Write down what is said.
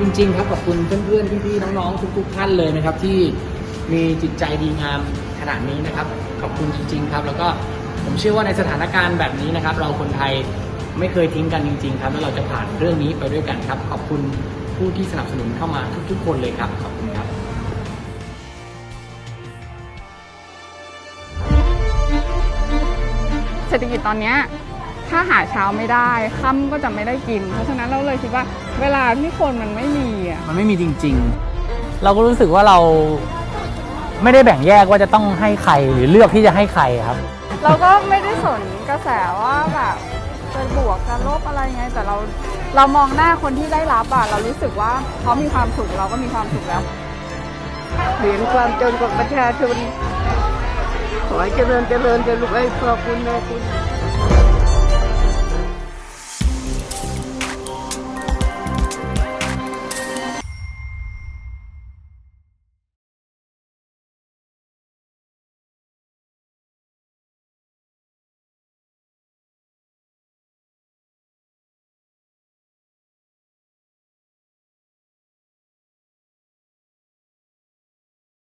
จริง ๆ ครับขอบคุณเพื่อนๆพี่ๆน้องๆทุกๆท่านเลยนะครับ ที่มีจิตใจดีงามขนาดนี้นะครับ ขอบคุณจริง ๆ ครับ แล้วก็ผมเชื่อว่าในสถานการณ์แบบนี้นะครับ เราคนไทยไม่เคยทิ้งกันจริง ๆ ครับ แล้วเราจะผ่านเรื่องนี้ไปด้วยกันครับ ขอบคุณผู้ที่สนับสนุนเข้ามาทุกๆ คนเลยครับ ขอบคุณครับเศรษฐกิจตอนนี้ ถ้าหาเช้าไม่ได้ค่ำก็จะไม่ได้กิน เพราะฉะนั้นเราเลยคิดว่าเวลาที่คนมันไม่มีอะมันไม่มีจริง ๆ เราก็รู้สึกว่าเราไม่ได้แบ่งแยกว่าจะต้องให้ใครหรือเลือกที่จะให้ใครครับ เราก็ไม่ได้สนกระแสว่าแบบจะบวกจะลบอะไรไง แต่เราเรามองหน้าคนที่ได้รับอะเรารู้สึกว่าเขามีความสุขเราก็มีความสุขแล้วเห็นความจนของประชาชนขอให้เจริญเจริญเจริญลูกไอ้พ่อคุณแม่คุณ